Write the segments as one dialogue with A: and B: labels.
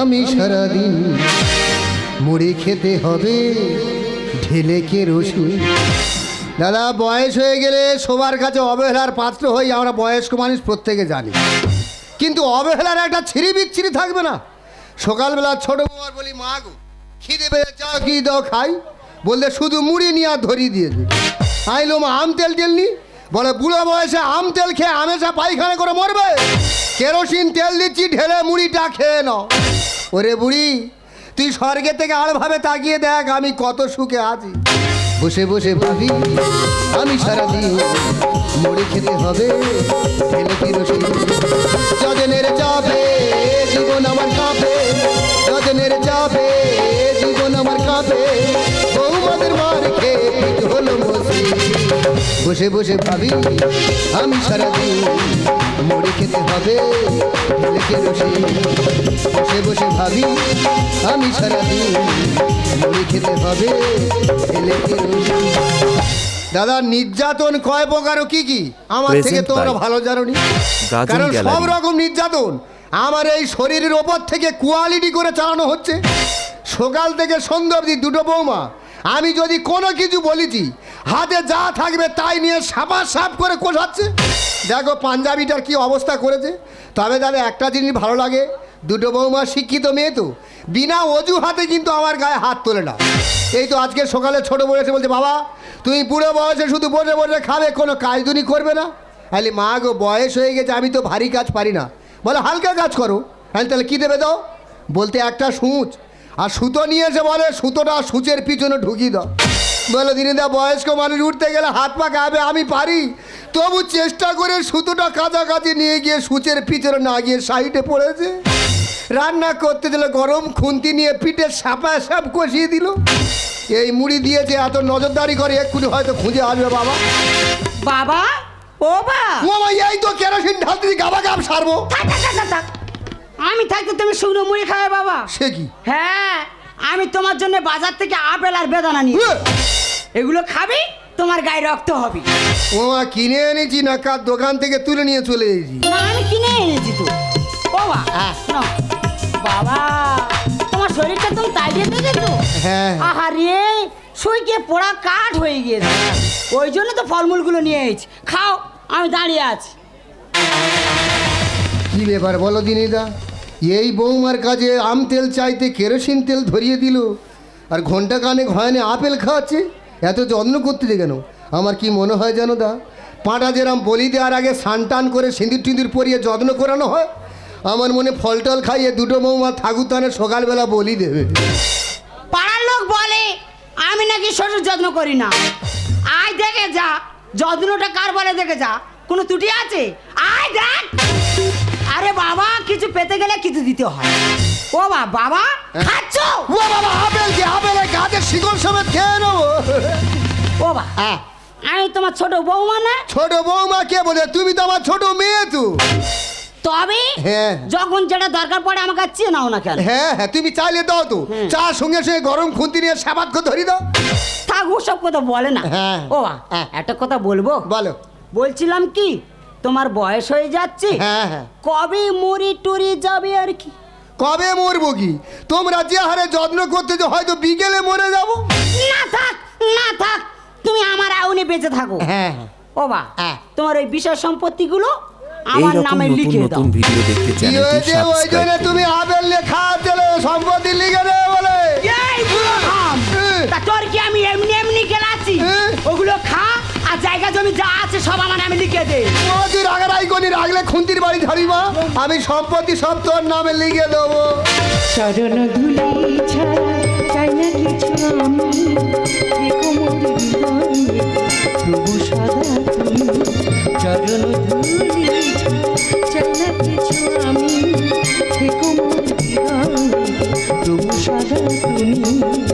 A: আমি সারাদিন মুড়ি খেতে হবে, ঢেলে কে রসুন? দাদা, বয়স হয়ে গেলে সবার কাছে অবহেলার পাত্র হই, আমরা বয়স্ক মানুষ প্রত্যেকে জানি। কিন্তু অবহেলার একটা ছিঁড়ি বিচ্ছিরি থাকবে না। সকালবেলা ছোট বউয়ার বলি, মা গো, খিদে পেয়ে চাও কি দাও খাই? বললে, শুধু মুড়ি নিয়ে আর ধরিয়ে দিয়েছে। আইলো, মা, আম তেল টেল নি? বলে, বুড়ো বয়সে আম তেল খেয়ে আমেশা পায়খানা করে মরবে? কেরোসিন, তেল দিচ্ছি, ঢেলে মুড়িটা খেয়ে নাও। ওরে বুড়ি, তুই স্বর্গে থেকে আরভাবে তাকিয়ে দেখ, আমি কত সুখে আছি। বসে বসে ভাবি, আমি সারাদিন মুড়ি খেতে হবে, ঢেলে কেরোসিন। বসে বসে ভাবি আমি সারাদিন মুড়ি খেতে হবে ঢেলে কেরোসিন বসে? বসে ভাবি আমি সারাদিন মুড়ি খেতে হবে ঢেলে কেরোসিন দাদা নির্যাতন কয় প্রকার কি কি? আমার থেকে তোমরা ভালো জানো নি কারণ সব রকম নির্যাতন আমার এই শরীরের ওপর থেকে কোয়ালিটি করে চালানো হচ্ছে। সকাল থেকে সন্ধ্যা অবধি দুটো বৌমা। আমি যদি কোনো কিছু বলেছি হাতে যা থাকবে তাই নিয়ে সাপা সাপ করে কোষাচ্ছে দেখো পাঞ্জাবিটার কি অবস্থা করেছে। তবে দাদা একটা জিনিস ভালো লাগে, দুটো বৌমা শিক্ষিত মেয়ে তো, বিনা অজুহাতে কিন্তু আমার গায়ে হাত তোলে না। এই তো আজকে সকালে ছোট বলে এসে বলছে, বাবা, তুমি বুড়ো বয়সে শুধু বসে বসে খাবে, কোনো কাজদুনি করবে না? আলি মা গো, বয়স হয়ে গেছে, আমি তো ভারী কাজ পারি না। বলে, হালকা কাজ করো। আমি তাহলে কী দেবে দাও? বলতে, একটা সূচ। আর সুতো নিয়ে এসে বলে, সুতোটা সূচের পিছনে ঢুকিয়ে দাও। বলো দিনিদা বয়স্ক মানুষ উঠতে গেলে হাত পা গাবে আমি পারি। তবু চেষ্টা করে সুতোটা কাছাকাছি নিয়ে গিয়ে সূচের পিছনে না গিয়ে সাইডে পড়েছে। রান্না করতে দিলে গরম খুন্তি নিয়ে পিঠে সাপা সাপ কষিয়ে দিল। এই মুড়ি দিয়েছে এত নজরদারি করে এক্ষুনি হয়তো খুঁজে আসবে বাবা।
B: বাবা? ও বা!
A: মামা এই তো কেরোসিন ঢালতে গাবা গাব সারবো।
B: আমি থাকতে তুমি শুকনো মুড়ি খাবে বাবা।
A: সে কি?
B: হ্যাঁ আমি তোমার জন্য বাজার থেকে আপেল আর বেদানা নিয়ে! এগুলো খাবি তোমার গায়ে রক্ত হবে।
A: মামা কিনে এনেছি না কার দোকান থেকে তুলে নিয়ে চলে এসেছি।
B: না আমি কিনে এনেছি তো। ও বা
A: হ্যাঁ।
B: বাবা তোমার শরীরটা তুমি তাইয়ে দেখেছ
A: হ্যাঁ।
B: আহারে শুইকে পোড়া কাঠ হয়ে গিয়েছে। ওই জন্য তো ফলমূলগুলো নিয়ে এসেছি। খাও আমি দাঁড়িয়ে আছি।
A: কি ব্যাপার বলো দিনিদা? এই বৌমার কাজে আম তেল চাইতে কেরোসিন তেল ধরিয়ে দিল আর ঘণ্টা কানে হয়নি আপেল খাওয়াচ্ছে? এত যত্ন করতে যে কেন? আমার কি মনে হয় জানো দা? পাঁটা যেরাম বলি দেওয়ার আগে সানটান করে সিঁদুর টিঁদুর পরিয়ে যত্ন করানো হয়? আমার মনে ফল টল খাইয়ে দুটো বৌমা ঠাকুরতানে সকালবেলা বলি দেবে।
B: পাড়ার লোক বলে, আমি নাকি শ্বশুর যত্ন করি না। আয় দেখে যা, যত্নটা কার বলে দেখে যা। কোনো ত্রুটি আছে? আয় দেখ। আরে বাবা, কিছু পেতে গেলে কিছু দিতে হয়। ও বা বাবা খাচ্ছ?
A: ও বাবা আপেল কি আপেলের গাছের শিকড় সমেত খেয়ে নেব।
B: ও বা আমি তোমার ছোট বৌমা না?
A: ছোট বৌমা কে বলে? তুমি তো আমার ছোট মেয়ে তো।
B: তবে
A: হ্যাঁ।
B: যখন যেটা দরকার পড়ে আমাকে চেয়ে নাও না কেন?
A: হ্যাঁ হ্যাঁ তুমি চাইলে দাও তো। চা সঙ্গে সঙ্গে গরম খুন্তি নিয়ে সাবাত করে ধরি দাও।
B: থাক ওসব কথা বলে না।
A: হ্যাঁ।
B: ও বা
A: হ্যাঁ।
B: একটা কথা বলব?
A: বলো।
B: বলছিলাম কি তোমার বয়স হয়ে যাচ্ছে।
A: হ্যাঁ হ্যাঁ।
B: কবে মরি টরি যাবে আর কি?
A: কবে মরবো কি তোমরা যে হারে যত্ন করতে যে হয়তো বিকেলে মরে যাব
B: না থাক না থাক তুমি আমার আউনে বেঁচে থাকো
A: হ্যাঁ
B: ও বা
A: হ্যাঁ।
B: তোমার ওই বিষয় সম্পত্তিগুলো আমার নামে লিখে দাও
C: নতুন ভিডিও দেখতে
A: কি ওই জন্য তুমি আবেল লেখা দিলে সম্পত্তি লিখে দেবে বলে। হ্যাঁ।
B: তা তোর কি আমি এমনি এমনি
A: হ্যাঁ।
B: ওগুলো খা আর জায়গা জমি যা সব আমার নামে লিখে দে।
A: ও তুই রাগারাই করি রাগলে খুন্তির বাড়ি ধরিবা আমি সম্পত্তি সব তোর নামে লিখে দেবো।
D: চরণ ধুলি ছাড়া চাই না কিছু আমি। প্রভু সদা তুমি। চরণ ধুলি চাই না কিছু আমি। প্রভু সদা তুমি।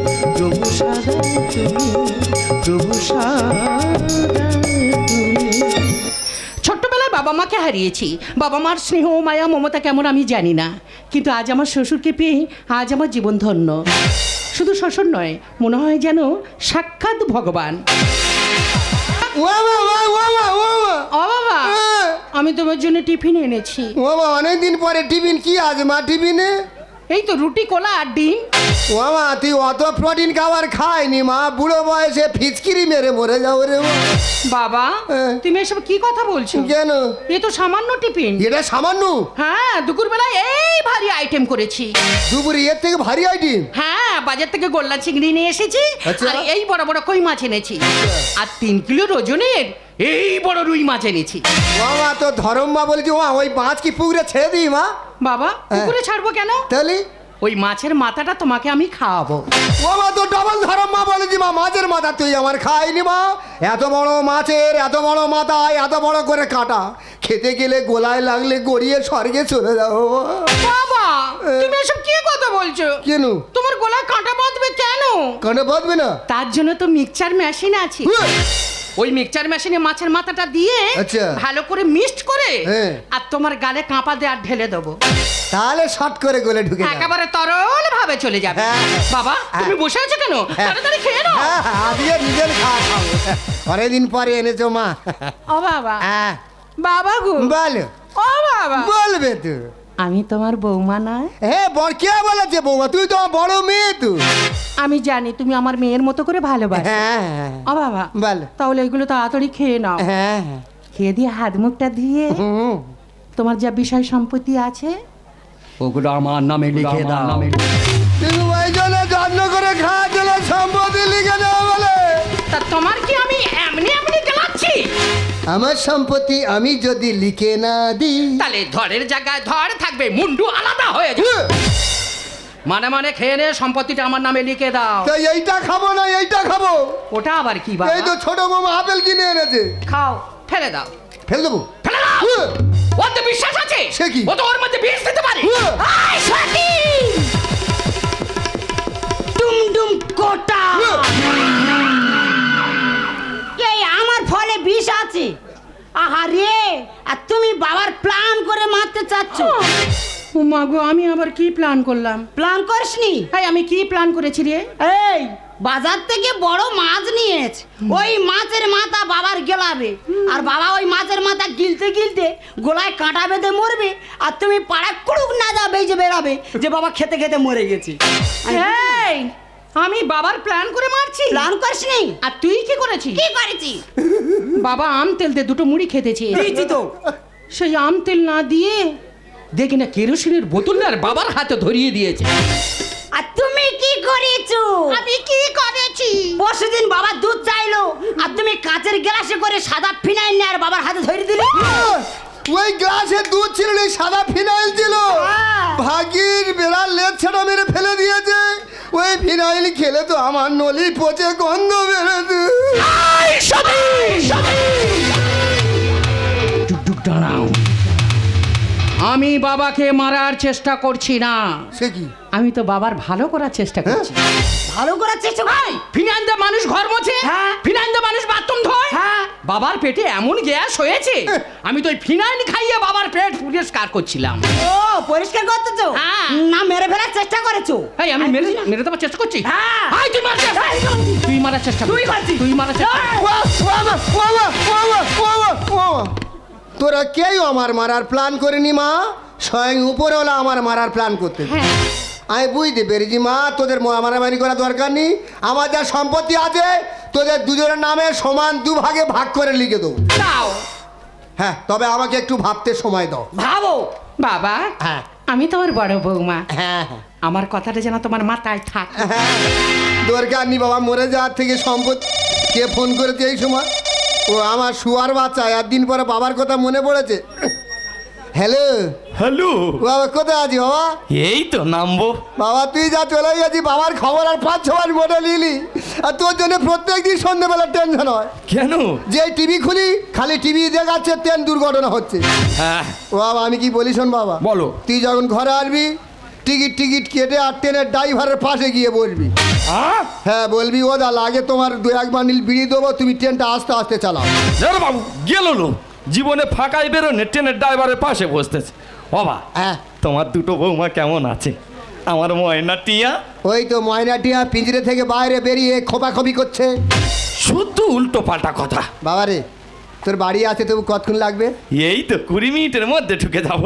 E: বাবা মাকে হারিয়েছি। বাবা মার স্নেহ মায়া মমতা কেমন আমি জানি না। কিন্তু আজ আমার শ্বশুরকে পেয়ে আজ আমার জীবন ধন্য। শুধু শ্বশুর নয় মনে হয় যেন সাক্ষাৎ ভগবান।
A: ও
E: বাবা
A: হ্যাঁ।
E: আমি তোমার জন্য টিফিন এনেছি।
A: ও মা অনেকদিন পরে টিফিন কি আজ মা টিফিনে?
E: এই তো রুটি কোলা আর ডিম।
A: ও মা তুই অত প্রোটিন খাবার খায়নি মা। বুড়ো বয়সে ফিচকিরি মেরে মরে যাও রে
E: বাবা। তুমি এসব কি কথা বলছো?
A: কেন?
E: এ তো সামান্য টিফিন।
A: এটা সামান্য?
E: হ্যাঁ দুপুর দুপুরবেলায় এই ভারী আইটেম করেছি।
A: দুপুরে এর থেকে ভারী আইটেম?
E: হ্যাঁ বাজার থেকে গোল্লা চিংড়ি নিয়ে এসেছি।
A: আচ্ছা।
E: আর এই বড় বড় কই মাছ এনেছি। আর তিন কিলো ওজনের এই বড় রুই মাছ এনেছি।
A: বাবা তো ধরম মা বলছি মা ওই মাছ কি পুকুরে ছেড়ে দিই মা?
E: বাবা পুকুরে ছাড়বো কেন?
A: তাহলে?
E: ওই মাছের মাথাটা তোমাকে আমি খাওয়াবো।
A: ও মা তো ডবল ধরম মা বলেছি মা মাছের মাথা তুই আমার খাইনি মা। এত বড় মাছের এত বড় মাথা এত বড় করে কাটা। খেতে গেলে গোলায় লাগলে গড়িয়ে স্বর্গে চলে যাব মা।
E: বাবা তুমি এসব কি কথা বলছো?
A: কেন?
E: তোমার গলায় কাঁটা বাঁধবে কেন?
A: কানে বাঁধবে না।
E: তার জন্য তো মিক্সচার মেশিন আছে। ওই মিক্সচার মেশিনে মাছের মাথাটা দিয়ে
A: আচ্ছা।
E: ভালো করে মিক্সড করে
A: হ্যাঁ।
E: আর তোমার গালে কাঁপা দিয়ে আর ঢেলে দেবো
A: তাহলে শর্ট করে গলে ঢুকে যাবে।
E: একেবারে তরল ভাবে চলে যাবে
A: হ্যাঁ।
E: বাবা তুমি
A: হ্যাঁ।
E: বসে আছো কেন
A: হ্যাঁ।
E: তাড়াতাড়ি খেয়ে নাও
A: হ্যাঁ হ্যাঁ, আজকে নিজের খাওয়া খাব অনেকদিন পরে এনেছো মা
E: ও বাবা
A: হ্যাঁ
E: বাবা গো
A: বলো
E: ও বাবা
A: বলবে তুই
E: আমি তোমার বৌমা নয়
A: হ্যাঁ বড় কে বলেছে বৌমা? তুই তো বড় মেয়ে তুই
E: আমি জানি তুমি আমার মেয়ের মতো করে ভালোবাসো।
A: হ্যাঁ হ্যাঁ,
E: ও বাবা
A: বল।
E: তাহলে এগুলো তাড়াতাড়ি খেয়ে নাও।
A: হ্যাঁ
E: খেয়ে দিয়ে হাত মুখটা দিয়ে তোমার যা বিষয় সম্পত্তি আছে
C: ওগুলো আমার নামে লিখে দাও।
A: তুমি ওই জন্য যত্ন করে খাওয়া জন্য সম্পত্তি লিখে দেওয়া বলে।
E: তা তোমার কি আমি
A: আমার সম্পত্তি আমি যদি লিখে না দিই।
E: তাহলে ধরের জায়গায় ধর থাকবে মুন্ডু আলাদা হয়ে যাবে। মানে মানে খেয়ে নে সম্পত্তিটা আমার নামে লিখে দাও।
A: তো এইটা খাব না এইটা খাব।
E: ওটা আবার কি বাবা?
A: এই তো ছোট মামা আপেল কিনে এনেছে।
E: খাও ফেলে দাও।
A: ফেল দেবো।
E: ফেলে দাও!
A: হুঁ,
E: ওর তো বিশ্বাস আছে?
A: সে কি?
E: ও তো ওর মধ্যে বিষ দিতে পারে। আয়, সখী!
B: ডুমডুম কোটা!
A: হুঁ।
B: এই আমার ফলে বিষ আছে। আহারে আর তুমি বাবার প্ল্যান করে মারতে চাচ্ছ।
E: ও মা গো আমি আবার কি প্ল্যান করলাম?
B: প্ল্যান করিসনি?
E: এই আমি কি প্ল্যান করেছি রে?
B: এই বাজার থেকে বড় মাছ নিয়েছে ওই মাছের মাথা বাবার গেলাবে। আর বাবা ওই মাছের মাথা গিলতে গিলতে গোলায় কাঁটা বেঁধে মরবে আর তুমি পাড়া কুড়ুক না যাবে যে বেরাবে যে বাবা খেতে খেতে মরে গেছে।
E: এই আমি বাবার প্ল্যান করে মারছি।
B: প্ল্যান করিসনি
E: আর তুই কি করেছিস?
B: কি করেছি
E: বাবা আম তেল দিয়ে দুটো মুড়ি খেতেছি
B: দিয়েছি তো।
E: সেই আম তেল না দিয়ে দেখি না কেরোসিনের বোতল আর বাবার হাতে ধরিয়ে দিয়েছে।
B: আর তুমি কি করেছ?
E: আমি কি করেছি?
B: পরশুদিন বাবা দুধ চাইলো আর তুমি কাঁচের গ্লাসে করে সাদা ফিনাইল নিয়ে আর বাবার হাতে ধরে দিলে।
A: ওই গ্লাসে দুধ ছিল না, সাদা ফিনাইল ছিল।
B: ভাগীর
A: ভাগির বেড়ার লেজ ছেড়া মেরে ফেলে দিয়েছে। ওই ফিনাইল খেলে তো আমার নলি পচে গন্ধ বেরোছে
E: আমি বাবাকে মারার চেষ্টা করছি না
A: সে কি
E: আমি তো বাবার ভালো করার চেষ্টা করছি
B: ভালো করার চেষ্টা কর।
E: ফিনাইল দিয়ে মানুষ ঘর মোছে
B: হ্যাঁ।
E: ফিনাইল দিয়ে মানুষ বাথরুম ধোয়
B: হ্যাঁ।
E: বাবার পেটে এমন গ্যাস হয়েছে আমি তো ওই ফিনাইল খাইয়ে বাবার পেট পরিষ্কার করছিলাম
B: ও পরিষ্কার করতেছো
E: হ্যাঁ।
B: না মেরে ফেলার চেষ্টা করেছ
E: এই আমি মেরে মেরে দেওয়ার চেষ্টা করছি
B: হ্যাঁ।
E: হাই তুই মার তুই মারার চেষ্টা
B: তুই
E: করছিস।
B: করছিস।
E: তুই মারার চেষ্টা
A: তোরা কেউ আমার মারার প্ল্যান করিনি মা? স্বয়ং উপরওয়ালা আমার মারার প্ল্যান করতে
E: হ্যাঁ।
A: আমি বুঝতে পেরেছি মা তোদের মারামারি করা দরকার নেই। আমার যা সম্পত্তি আছে তোদের দুজনের নামে সমান দুভাগে ভাগ করে লিখে দেবো। হ্যাঁ তবে আমাকে একটু ভাবতে সময় দাও।
B: ভাবো।
E: বাবা
A: হ্যাঁ।
E: আমি তোমার বড় বৌমা।
A: হ্যাঁ। হ্যাঁ
E: আমার কথাটা যেন তোমার মাথায় থাক।
A: হ্যাঁ, দরকার নেই বাবা মরে যাওয়ার থেকে সম্পত্তি কে ফোন করেছে এই সময়? ও আমার শুয়ার বাচ্চা একদিন পরে বাবার কথা মনে পড়েছে। হ্যালো?
F: হ্যালো?
A: বাবা কোথায় আছি বাবা?
F: এই তো নামবো।
A: বাবা তুই যা চলে গেছি বাবার খবর আর পাঁচ ছবার মনে নিলি। আর তোর জন্য প্রত্যেক দিন সন্ধ্যেবেলা টেনশন হয়।
F: কেন?
A: যে টিভি খুলি খালি টিভি দেখাচ্ছে ট্রেন দুর্ঘটনা হচ্ছে।
F: হ্যাঁ।
A: ও বাবা আমি কি বলি শোন বাবা?
F: বলো।
A: তুই যখন ঘরে আসবি টিকিট টিকিট কেটে আর ট্রেনের ড্রাইভারের পাশে গিয়ে বলবি।
F: হ্যাঁ
A: হ্যাঁ বলবি ও দা লাগে তোমার দু এক বান্ডিল বিড়ি দেবো তুমি ট্রেনটা আস্তে আস্তে চালাও।
F: বাবু গেল লো জীবনে ফাঁকায় বেরোনে ট্রেনের ড্রাইভারের পাশে বসতেছে। বাবা
A: হ্যাঁ।
F: তোমার দুটো বৌমা কেমন আছে? আমার ময়না টিয়া?
A: ওই তো ময়না টিয়া পিঞ্জরে থেকে বাইরে বেরিয়ে খোপাখবি করছে।
F: শুধু উল্টো পাল্টা কথা।
A: বাবারে তোর বাড়ি আছে তবু কতক্ষণ লাগবে?
F: এই তো কুড়ি মিনিটের মধ্যে ঢুকে যাব।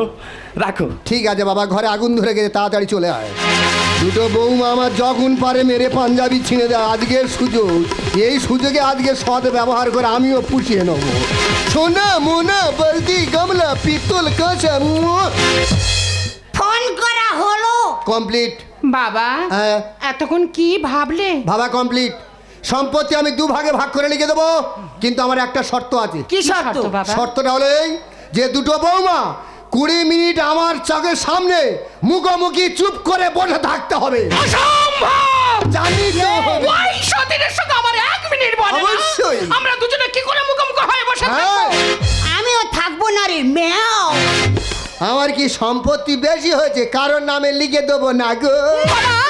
F: রাখো।
A: ঠিক আছে বাবা ঘরে আগুন ধরে গেছে তাড়াতাড়ি চলে আয়। দুটো বৌমা আমার যখন পারে মেরে পাঞ্জাবি ছিঁড়ে দেয় আজকের সুযোগ। এই সুযোগে আজকে সদ ব্যবহার করে আমিও পুষিয়ে নেব। সোনা মোনা বলদি গামলা পিতল কাঁচা
B: ফোন করা হলো।
A: কমপ্লিট।
E: বাবা
A: হ্যাঁ।
E: এতক্ষণ কি ভাবলে?
A: ভাবা কমপ্লিট। সম্পত্তি আমি দু ভাগে ভাগ করে লিখে দেবো কিন্তু আমার একটা শর্ত আছে।
B: কি শর্ত?
E: শর্ত
A: শর্তটা হলো এই যে দুটো বৌমা কুড়ি মিনিট আমার চোখের সামনে মুখোমুখি চুপ করে বসে থাকতে হবে। জানি
E: ওই সতীনের সঙ্গে আমার এক মিনিট বলে
A: অবশ্যই।
E: আমরা দুজনে কি করে মুখোমুখি হয়ে বসে থাকব?
A: হ্যাঁ
B: আমিও থাকব না রে ম্যাও।
A: আমার কি সম্পত্তি বেশি হয়েছে? কারোর নামে লিখে দেবো না গো।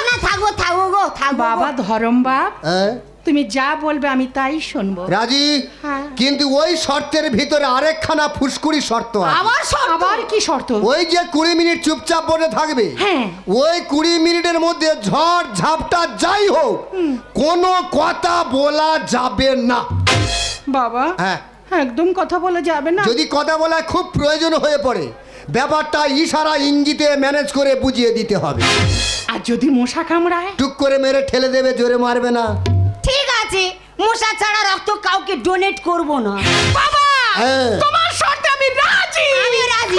B: না থাকব থাকব গো থাকব
E: বাবা ধরম বাপ।
A: হ্যাঁ?
E: তুমি যা বলবে আমি তাই শুনব।
A: রাজি?
E: হ্যাঁ।
A: কিন্তু ওই শর্তের ভিতরে আরেকখানা ফুসকুড়ি শর্ত আছে।
B: আবার শর্ত?
E: আবার কি শর্ত?
A: ওই যে কুড়ি মিনিট চুপচাপ বসে থাকবে
E: হ্যাঁ।
A: ওই কুড়ি মিনিটের মধ্যে ঝড় ঝাপটা যাই হোক কোনো কথা বলা যাবে না।
E: বাবা
A: হ্যাঁ।
E: একদম কথা বলা যাবে না।
A: যদি কথা বলা খুব প্রয়োজন হয়ে পড়ে ব্যাপারটা ইশারা ইঙ্গিতে ম্যানেজ করে বুঝিয়ে দিতে হবে।
E: আর যদি মশা কামড়ায়?
A: টুক করে মেরে ঠেলে দেবে জোরে মারবে না।
B: ঠিক আছে মশা ছাড়া রক্ত কাউকে ডোনেট করব না।
E: বাবা
A: হ্যাঁ।
E: তোমার শর্তে আমি রাজি।
B: আমি
A: রাজি।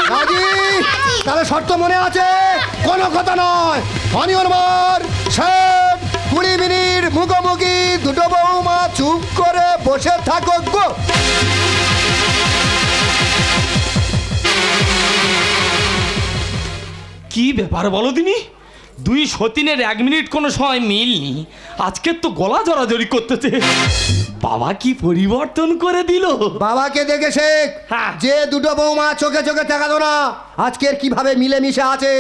B: রাজি।
A: তাহলে শর্ত মনে আছে? কোনো কথা নয়। অনিয়ন মার ষাট কুড়ি মিনিট মুখোমুখি দুটো বৌমা চুপ করে বসে থাকো গো।
F: কি ব্যাপার বলো দিনি? দুই সতীনের এক মিনিট কোনো সময় মিলনি। আজকে তো গলা জড়াজড়ি করতেছে। বাবা কি পরিবর্তন করে দিল?
A: বাবাকে দেখে শেখ।
F: হ্যাঁ।
A: যে দুটো বৌমা চোখে চোখে দেখাতো না আজকের কীভাবে মিলেমিশে আছে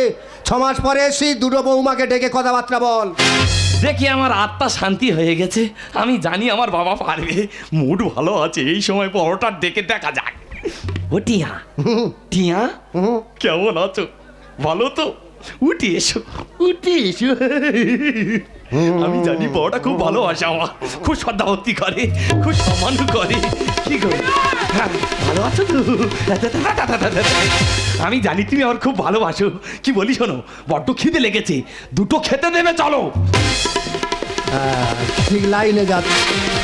A: ছ মাস পরে এসি দুটো বৌমাকে ডেকে কথাবার্তা বল।
F: দেখি আমার আত্মা শান্তি হয়ে গেছে? আমি জানি আমার বাবা পারবে। মুড ভালো আছে এই সময় পরোটার ডেকে দেখা যাক। ও টিয়া। টিয়া?
A: হুম।
F: কেমন আছো? ভালো তো? উঠে এসো। উঠে এসো। আমি জানি বড়টা খুব ভালোবাসে আমার। খুব শ্রদ্ধাভক্তি করে খুব সম্মান করে। কি করে হ্যাঁ, ভালো আছো তো? আমি জানি তুমি আমার খুব ভালোবাসো। কি বলি শোনো বড্ড খিদে লেগেছে। দুটো খেতে দেবে চলো।
A: হ্যাঁ, ঠিক লাইনে যাচ্ছে।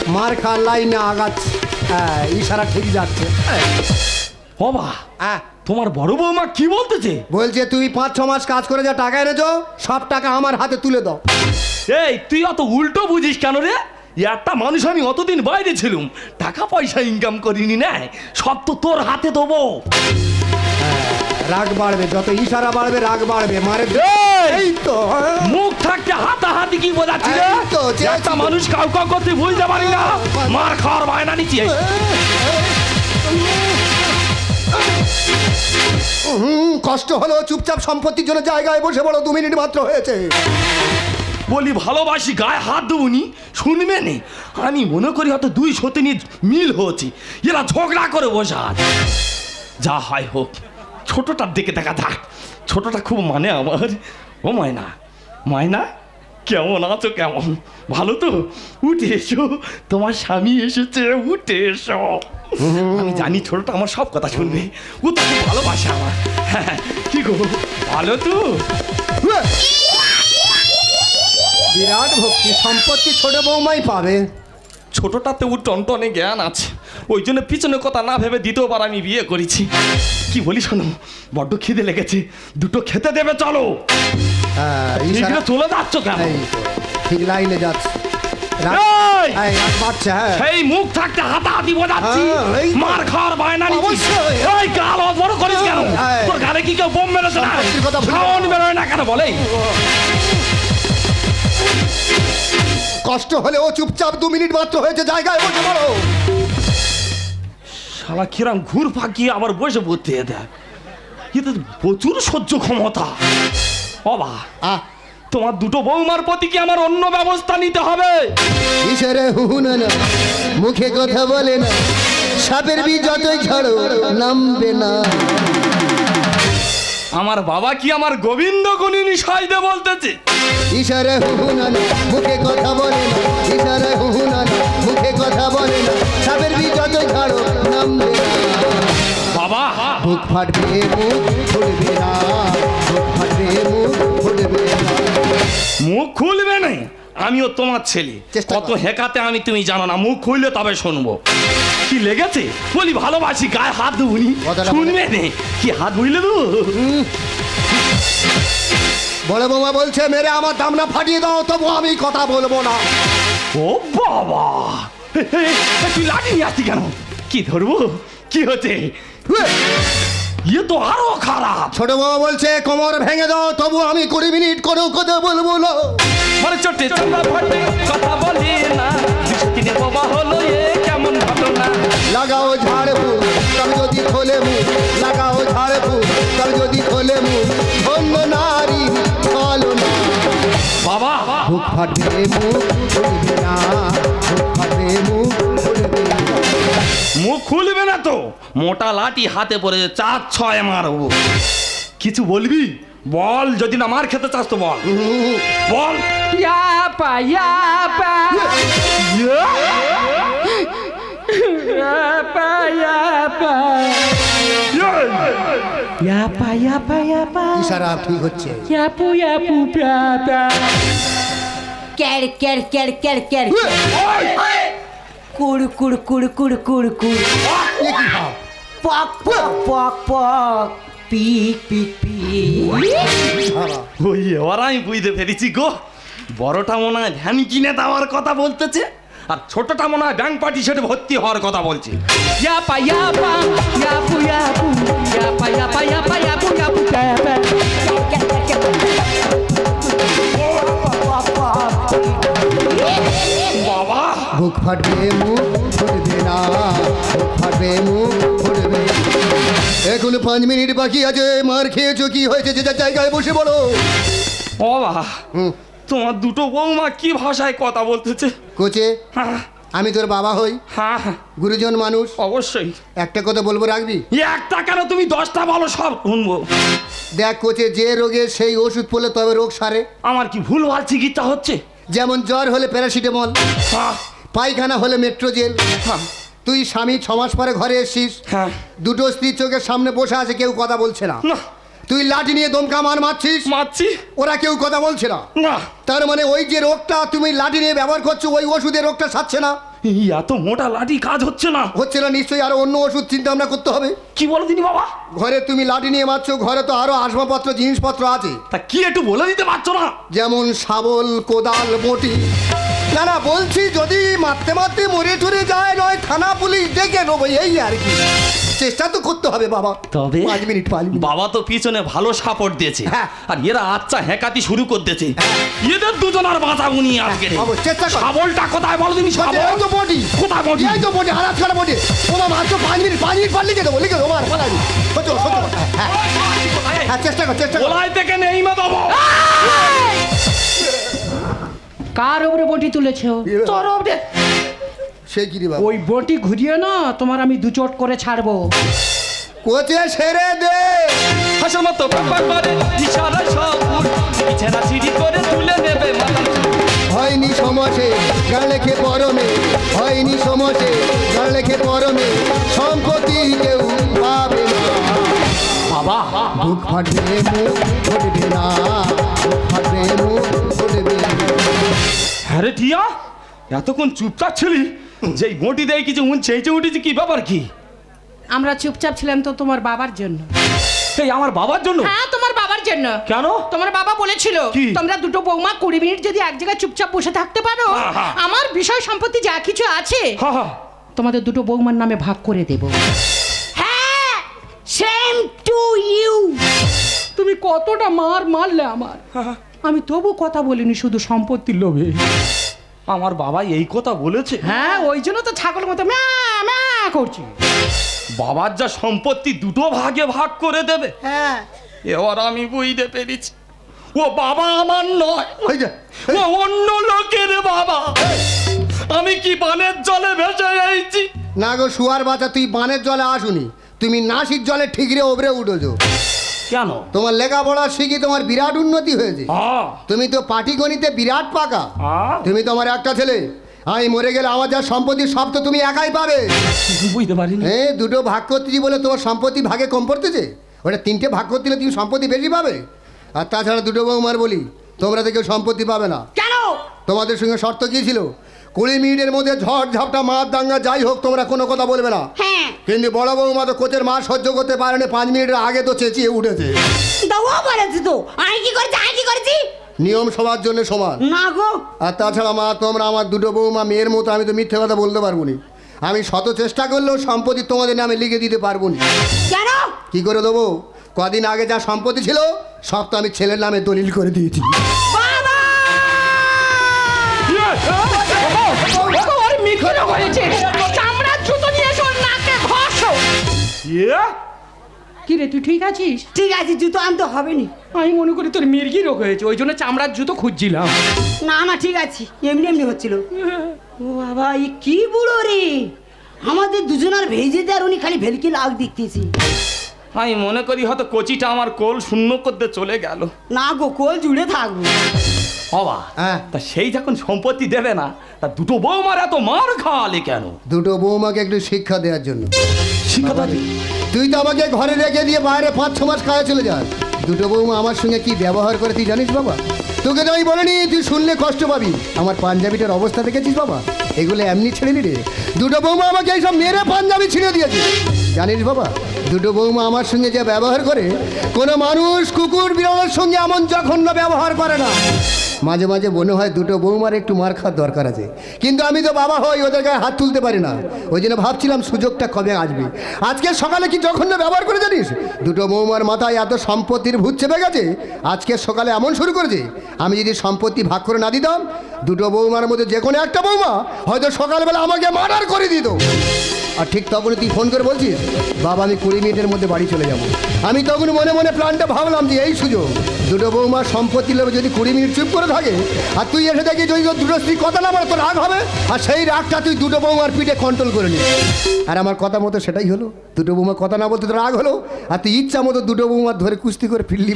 A: মার খান লাইনে আগাচ্ছে। হ্যাঁ ইশারা ঠিক যাচ্ছে।
F: বাবা
A: হ্যাঁ
F: তোমার বড় বৌমা কি বলতেছে?
A: বলছে তুই পাঁচ ছ মাস কাজ করে যা টাকা এনেছো সব টাকা আমার হাতে তুলে দাও।
F: এই তুই অত উল্টো বুঝিস কেন রে? একটা মানুষ আমি অতদিন বাইরে ছিলুম টাকা পয়সা ইনকাম করিনি না সব তো তোর হাতে দেবো।
A: রাগ বাড়বে যত ইশারা বাড়বে রাগ বাড়বে মারে এই! তো হ্যাঁ।
F: মুখ থাকতে হাতাহাতি কি বোঝাচ্ছি রে? একটা মানুষ কাউ কাউ করতে বুঝতে পারি না। মার খাওয়ার বায়না নিচ্ছি
A: হুম, কষ্ট হলো চুপচাপ সম্পত্তির জন্য জায়গায় বসে বলো, দু মিনিট মাত্র হয়েছে।
F: বলি ভালোবাসি, গায়ে হাত দেবুনি? শুনবে নে? আমি মনে করি হয়তো দুই সতীনী মিল হয়েছি। এরা ঝগড়া করে বসে যা হয় হোক, ছোটটার দিকে দেখা থাক। ছোটটা খুব মানে আমার। ও ময়না ময়না কেমন আছো কেমন? ভালো তো? উঠে এসো, তোমার স্বামী এসেছে, উঠে এসো। আমি জানি ছোটটা আমার সব কথা শুনবে। ও তো খুব ভালোবাসে আমার। হ্যাঁ কি গো ভালো তো।
A: বিরাট ভক্তি সম্পত্তি ছোট বৌমাই পাবে।
F: ছোটটাতে ও টনটনে জ্ঞান আছে। ওই জন্য পিছনে কথা না ভেবে দ্বিতীয়বার আমি বিয়ে করেছি। কি বলি শোনো বড্ড খিদে লেগেছে। দুটো খেতে দেবে চলো।
A: হ্যাঁ
F: চলে যাচ্ছ কেন?
A: ঠিক লাইনে যাচ্ছে। রাগ বাড়ছে হ্যাঁ।
F: সেই মুখ থাকতে হাতাহাতি বোঝাচ্ছি
A: হ্যাঁ, এই
F: মার খাওয়ার বায়না
A: অবশ্যই।
F: এই গাল বড় করিস কেন?
A: হ্যাঁ।
F: তোর গালে কি কেউ বোম মেরেছে? না সাউন্ড বেরোয় না কেন বলে
A: কষ্ট হলেও চুপচাপ দু মিনিট মাত্র হয়েছে জায়গায় বসে বলো
F: শালা কিরাম ঘুর ফাঁকিয়ে আবার বসে পড়তে দেয় এতে প্রচুর সহ্য ক্ষমতা। অবা
A: আহ
F: তোমার দুটো বৌমার প্রতি কি আমার অন্য ব্যবস্থা নিতে হবে?
A: ইশারে হুহুনা না মুখে কথা বলে না। সাপের বি যতই ঝাড়ো নামবে না।
F: আমার বাবা কি আমার গোবিন্দ গুণিনী সাইদে বলতেছে?
A: ইশারে হুহুনা না মুখে কথা বলে না। ইশারে হুহুনা না মুখে কথা বলে না। সাপের বি যতই ঝাড়ো নামবে না। বাবা! বুক ফাটবে মুখ ফুটবে না। বুক ফাটবে মুখ ফুটবে না।
F: মুখ খুলবে না আমিও তোমার ছেলে। কত হেকাতে আমি তুমি জানো না মুখ খুললে তবে শুনব। কি লেগেছে? বলি ভালোবাসি গায়ে হাত দেবুনি শুনবে নে? কি হাত বুঝলে তো?
A: বড় বৌমা বলছে মেরে আমার দামনা ফাটিয়ে দাও তবু আমি কথা বলব না।
F: ও বাবা! তুই লাঠি নিয়ে আসছি কেন? কি ধরবো? কি হচ্ছে? ইয়ে তো আরও খারাপ।
A: ছোট বৌমা বলছে কোমর ভেঙে দাও তবু আমি কুড়ি মিনিট করেও কথা বলব। না
F: মানে চটে কথা বলি না। বাবা হলো এ কেমন ঘটনা?
A: লাগাও ঝাড় ফুল তবে যদি খোলে মুখ লাগাও ঝাড় ফুল তবে যদি খোলে মুখ ধন্য নারী চলো না।
F: বাবা
A: বুক ফাটবে মুখ না মুখ ফুটবে না
F: মুখ খুলবে না তো। মোটা লাঠি হাতে পড়ে চার ছয় মারবো। কিছু বলবি? বল যদি না মার খেতে চাস তো বল। বল।
E: ইয়াপা ইয়াপা। ইয়াপা ইয়াপা। ইয়াপা ইয়াপা ইয়াপা।
A: ইশারা ঠিক হচ্ছে।
E: ইয়াপু
B: ক্যার ক্যার ক্যার ক্যার ক্যার। কুড় কুড় কুড় কুড় কুড় কুড়।
A: এ কি ভাব?
B: পক পক পক পক। পিক পিক পিক।
F: ওই এবার আমি বুঝতে পেরেছি গো। বড়টা মনে হয় ভ্যান কিনে দেওয়ার কথা বলতেছে আর ছোটটা মনে হয় ব্যাংক পার্টি সেটা ভর্তি হওয়ার কথা বলছে।
E: ইয়াপা ইয়াপা ইয়াপু ইয়াপু ইয়াপা ইয়াপা ইয়াপা ইয়াপু ইয়াপু প্যাপা
F: বাবা।
A: বুক ফাটবে মুখ ফুটবে না। বুক ফাটবে মুখ ফুটবে। এখন পাঁচ মিনিট বাকি আছে মার খেয়েছো কি হয়েছে যে জায়গায় বসে বলো।
F: ও বাবা তোমার দুটো বৌমা কি ভাষায় কথা বলতেছে?
A: কোচে
F: হ্যাঁ।
A: আমি তোর বাবা হই।
F: হ্যাঁ হ্যাঁ,
A: গুরুজন মানুষ।
F: অবশ্যই।
A: একটা কথা বলব রাখবি?
F: একটা কেন? তুমি দশটা বলো সব শুনব।
A: দেখ কোচে যে রোগে সেই ওষুধ পড়লে তবে রোগ সারে।
F: আমার কি ভুল ভালো চিকিৎসা হচ্ছে?
A: যেমন জ্বর হলে প্যারাসিটামল
F: হ্যাঁ।
A: পায়খানা হলে মেট্রোজেল
F: হ্যাঁ।
A: তুই স্বামী ছ মাস পরে ঘরে এসছিস
F: হ্যাঁ।
A: দুটো স্ত্রী চোখের সামনে বসে আছে কেউ কথা বলছে না। তুই লাঠি নিয়ে দমকা মার মারছিস?
F: মারছি।
A: ওরা কেউ কথা বলছে না। তার মানে ওই যে রোগটা তুমি লাঠি নিয়ে ব্যবহার করছ ওই ওষুধের রোগটা সারছে না?
F: এত মোটা লাঠি কাজ হচ্ছে না।
A: হচ্ছে না নিশ্চয়ই আরও অন্য ওষুধ চিন্তা ভাবনা করতে হবে।
F: কি বলো দিনি বাবা?
A: ঘরে তুমি লাঠি নিয়ে মারছো ঘরে তো আরও আসবাবপত্র জিনিসপত্র আছে।
F: তা কি একটু বলে দিতে পারছ না?
A: যেমন শাবল কোদাল বটি। না না বলছি যদি মারতে মারতে মরে টরে যায় নয় থানা পুলিশ ডেকে নেব এই আর কি। চেষ্টা তো করতে হবে বাবা।
F: তবে?
A: পাঁচ মিনিট পাঁচ মিনিট।
F: বাবা তো পিছনে ভালো সাপোর্ট দিয়েছে।
A: হ্যাঁ।
F: আর এরা আচ্ছা হ্যাকাতি শুরু করতেছে এদের দুজন আর বাঁচা উনি আজকে। রে।
A: চেষ্টা কর।
F: শাবলটা কোথায় বলো তুমি?
A: এই তো বটি
F: কোথায় বটি
A: এই তো বটি হারাত করে বটি ওমা মাত্র পাঁচ মিনিট পাঁচ মিনিট পর লিখে দেবো লিখে দেবো আর পালাই সত্য সত্য হ্যাঁ হ্যাঁ। চেষ্টা কর চেষ্টা কর।
F: ওলাই থেকে নেই মা দেবো
E: কার ওপরে বটি তুলেছো? তোর ওপরে
A: সে কি রে বাবা?
E: ওই বটি ঘুরিয়ে না তোমার আমি দু চোট করে ছাড়বো।
A: কোচে সেরে দে।
F: হাসার মতো পাপা করে ইশারা সব বিছানা সিঁড়ি করে তুলে নেবে মাথা
A: হয়নি সমসে গান লেখে পরমে। হয়নি সমসে গান লেখে পরমে। সম্পত্তি কেউ পাবে না।
F: বাবা
A: বুক ফাটবে মুখ ফুটবে না। বুক ফাটবে মুখ ফুটবে না।
F: হ্যাঁ রে টিয়া এতক্ষণ চুপচাপ ছিলি? যেই মোটি দেয় কিছু উন চেঁচে উঠেছে কি ব্যাপার কি?
E: আমরা চুপচাপ ছিলাম তো তোমার বাবার জন্য।
F: এই আমার বাবার জন্য?
E: হ্যাঁ তোমার বাবার জন্য।
F: কেন?
E: তোমার বাবা বলেছিল
F: কি?
E: তোমরা দুটো বৌমা কুড়ি মিনিট যদি এক জায়গায় চুপচাপ বসে থাকতে পারো
F: হ্যাঁ, হ্যাঁ।
E: আমার বিষয় সম্পত্তি যা কিছু আছে
F: হা হা।
E: তোমাদের দুটো বৌমার নামে ভাগ করে দেব।
B: হ্যাঁ সেম টু ইউ
E: তুমি কতটা মার মারলে আমার। আমি তবু কথা বলিনি শুধু সম্পত্তির লোভে।
F: আমার বাবা এই কথা বলেছে।
E: হ্যাঁ ওই জন্য তো ছাগল মতো ম্যা ম্যা করছি।
F: বাবার যা সম্পত্তি দুটো ভাগে ভাগ করে দেবে।
A: হ্যাঁ।
F: এবার আমি বুঝতে পেরেছি। ও বাবা আমার নয়।
A: ওই যে
F: ও অন্য লোকের বাবা। আমি কি বানের জলে ভেসে যাইছি
A: না গো শুয়ার বাচ্চা তুই বানের জলে আসুনি। তুমি নাসির জলে ঠিকরে ওপরে উঠেছো।
F: কেন?
A: তোমার লেখাপড়া শিখি তোমার বিরাট উন্নতি হয়েছে। তুমি তো পাটিগণিতে বিরাট পাকা। তুমি তো আমার একটা ছেলে আমি মরে গেলে আমার যা সম্পত্তি সব তো তুমি একাই পাবে।
F: বুঝতে পারিনি।
A: এ দুটো ভাগ করতেছি বলে তোমার সম্পত্তি ভাগে কম পড়তেছে? ওটা তিনটে ভাগ করতে তুমি সম্পত্তি বেশি পাবে? আর তাছাড়া দুটো বৌমার বলি তোমরা তো কেউ সম্পত্তি পাবে না।
B: কেন?
A: তোমাদের সঙ্গে শর্ত কী ছিল? কুড়ি মিনিটের মধ্যে ঝড় ঝাপটা মার দাঙ্গা যাই হোক তোমরা কোনো কথা বলবে না।
B: হ্যাঁ।
A: কিন্তু বড় বৌমা তো কোচের মা সহ্য করতে পারেনি পাঁচ মিনিটের আগে তো চেঁচিয়ে উঠেছে।
B: তা ও তো। আমি কি করেছি? আমি কি করেছি?
A: নিয়ম সবার জন্য সমান।
B: না গো।
A: আর তাছাড়া মা তোমরা আমার দুটো বৌমা মেয়ের মতো আমি তো মিথ্যে কথা বলতে পারব নি। আমি শত চেষ্টা করলেও সম্পত্তি তোমাদের নামে লিখে দিতে পারব না।
B: কেন?
A: কি করে দেবো? কদিন আগে যা সম্পত্তি ছিল সব তো আমি ছেলের নামে দলিল করে দিয়েছি।
E: ওর মিথ্যে হয়েছে চামড়ার জুতো নিয়ে এসো নাকে ঘষো কি রে তুই ঠিক আছিস?
B: ঠিক আছে জুতো আনতে হবে নি
E: আমি মনে করি তোর মির্গি রোগ হয়েছে ওই জন্য চামড়ার জুতো খুঁজছিলাম।
B: না না ঠিক আছে এমনি এমনি হচ্ছিল। ও বাবা এ কি বুড়ো রে? আমাদের দুজনের ভেজে দেয় আর উনি খালি ভেলকি লাগ দেখতেছি
F: আমি মনে করি হয়তো কচিটা আমার কোল শূন্য করতে চলে গেল।
B: না গো কোল জুড়ে থাকব।
F: অবা
A: হ্যাঁ
F: তা সেই যখন সম্পত্তি দেবে না তা দুটো বৌমার এত মার খাওয়ালে কেন?
A: দুটো বৌমাকে একটু শিক্ষা দেওয়ার জন্য।
F: শিক্ষা
A: তুই তো আমাকে ঘরে রেখে দিয়ে বাইরে পাঁচ ছ মাস কাজে চলে যাস। দুটো বৌমা আমার সঙ্গে কি ব্যবহার করে তুই জানিস বাবা? তোকে তো আমি বলিনি তুই শুনলে কষ্ট পাবি। আমার পাঞ্জাবিটার অবস্থা দেখেছিস বাবা? এগুলো এমনি ছেড়ে নি রে দুটো বৌমা আমাকে এইসব মেরে পাঞ্জাবি ছিঁড়ে দিয়েছে। জানিস বাবা দুটো বৌমা আমার সঙ্গে যে ব্যবহার করে, কোনো মানুষ কুকুর বিড়ালের সঙ্গে এমন জঘন্য ব্যবহার করে না। মাঝে মাঝে মনে হয় দুটো বৌমার একটু মার খাওয়ার দরকার আছে। কিন্তু আমি তো বাবা হই, ওদের গায়ে হাত তুলতে পারি না। ওই জন্য ভাবছিলাম সুযোগটা কবে আসবে। আজকে সকালে কি জঘন্য ব্যবহার করে জানিস? দুটো বৌমার মাথায় এত সম্পত্তির ভূত চেপে গেছে, আজকে সকালে এমন শুরু করেছে। আমি যদি সম্পত্তি ভাগ করে না দিতাম, দুটো বৌমার মধ্যে যে কোনো একটা বৌমা হয়তো সকালবেলা আমাকে মার্ডার করে দিত। আর ঠিক তখনই তুই ফোন করে বলছিস, বাবা, আমি কুড়ি মিনিটের মধ্যে বাড়ি চলে যাব। আমি তখন মনে মনে প্ল্যানটা ভাবলাম যে, এই সুযোগ, দুটো বৌমার সম্পত্তি লোভে যদি কুড়ি মিনিট চুপ করে থাকে, আর তুই এসে দেখি যদি দুটো স্ত্রী কথা না বলে তো রাগ হবে, আর সেই রাগটা তুই দুটো বৌমার পিঠে কন্ট্রোল করে নিস। আর আমার কথা মতো সেটাই হলো। দুটো বৌমা কথা না বলতে তো রাগ হলো, আর তুই ইচ্ছা মতো দুটো বৌমার ধরে কুস্তি করে ফিরলি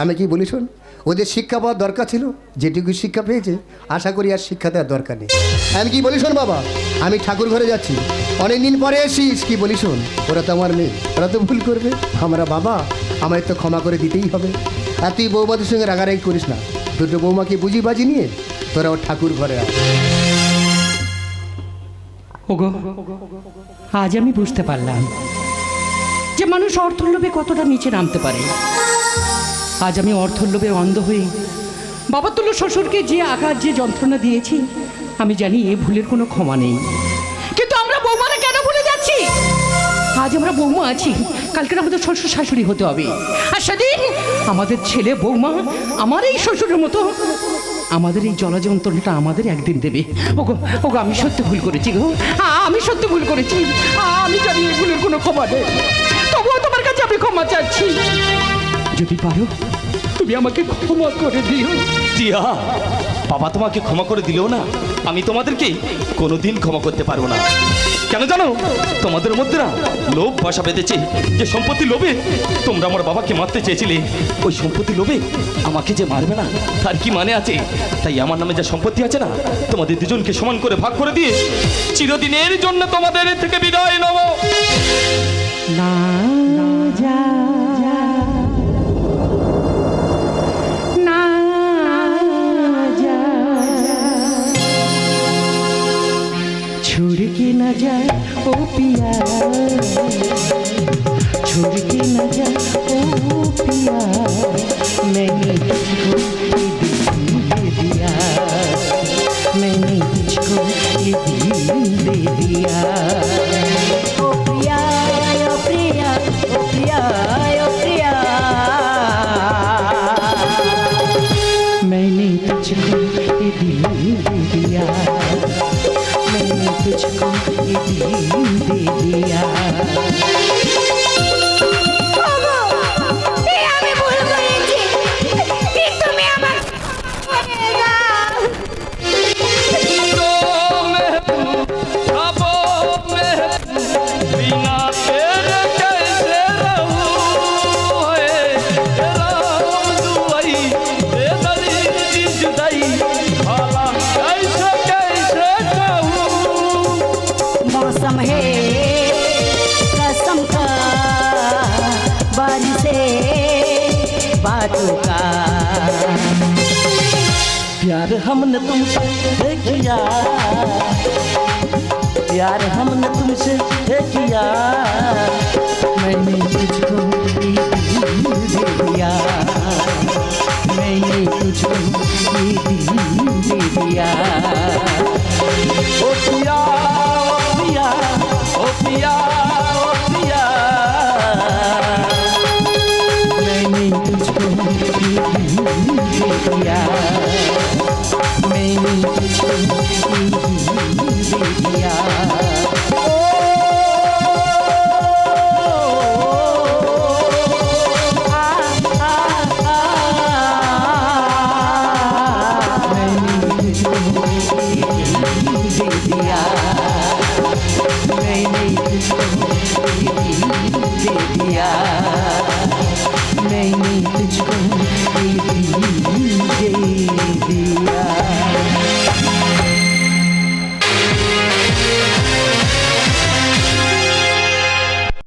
A: আমি কি বলি শোন ওদের শিক্ষা পাওয়ার দরকার ছিল, যেটুকু শিক্ষা পেয়েছে, আশা করি আর শিক্ষা দেওয়ার দরকার নেই। আমি কি বলি শোন বাবা, আমি ঠাকুর ঘরে যাচ্ছি অনেক দিন পরে এসিস কি বলি শোন? ওরা তো আমার মেয়ে, ওরা তো ভুল করবে, আমরা বাবা, আমায় তো ক্ষমা করে দিতেই হবে। আর তুই বৌমাদের সঙ্গে রাগারাগি করিস না, দুটো বৌমাকে বুঝি বাজি নিয়ে তোরা ওর ঠাকুর ঘরে আয়।
E: ওগো, আজ আমি বুঝতে পারলাম যে মানুষ অর্থর লোভে কতটা নিচে নামতে পারে। আজ আমি অর্থর লোভে অন্ধ হয়ে বাবা তুল্য শ্বশুরকে যে আঘাত, যে যন্ত্রণা দিয়েছি, আমি জানি এ ভুলের কোনো ক্ষমা নেই। কিন্তু আমরা বৌমারা কেন ভুলে যাচ্ছি? আজ আমরা বৌমা আছি, কালকে আমাদের শ্বশুর শাশুড়ি হতে হবে। আর সেদিন আমাদের ছেলে বৌমা আমার এই শ্বশুরের মতো আমাদের এই জলযন্ত্রণাটা আমাদের একদিন দেবে। ওগো ওগো, আমি সত্যি ভুল করেছি গো। আমি সত্যি ভুল করেছি। আমি জানি ভুলের কোনো ক্ষমা নেই। তবুও তোমার কাছে আমি ক্ষমা চাচ্ছি। যদি পারো তুমি আমাকে ক্ষমা করে দিও।
F: টিয়া বাবা তোমাকে ক্ষমা করে দিলেও না আমি তোমাদেরকে কোনোদিন ক্ষমা করতে পারব না। কেন জানো? তোমাদের মধ্যে না লোভ বাসা বেঁধেছে যে সম্পত্তি লোভে তোমরা আমার বাবাকে মারতে চেয়েছিলে ওই সম্পত্তি লোভে আমাকে যে মারবে না তার কি মানে আছে? তাই আমার নামে যা সম্পত্তি আছে না তোমাদের দুজনকে সমান করে ভাগ করে দিয়ে চিরদিনের জন্য তোমাদের থেকে বিদায় নেব।
E: না যা। না
F: हमने तुमसे किया प्यार हमने तुमसे किया
E: मैंने तुझको दे दिया। मैंने तुझको दे दिया।
F: ओ पिया ओ पिया ओ पिया
E: दिल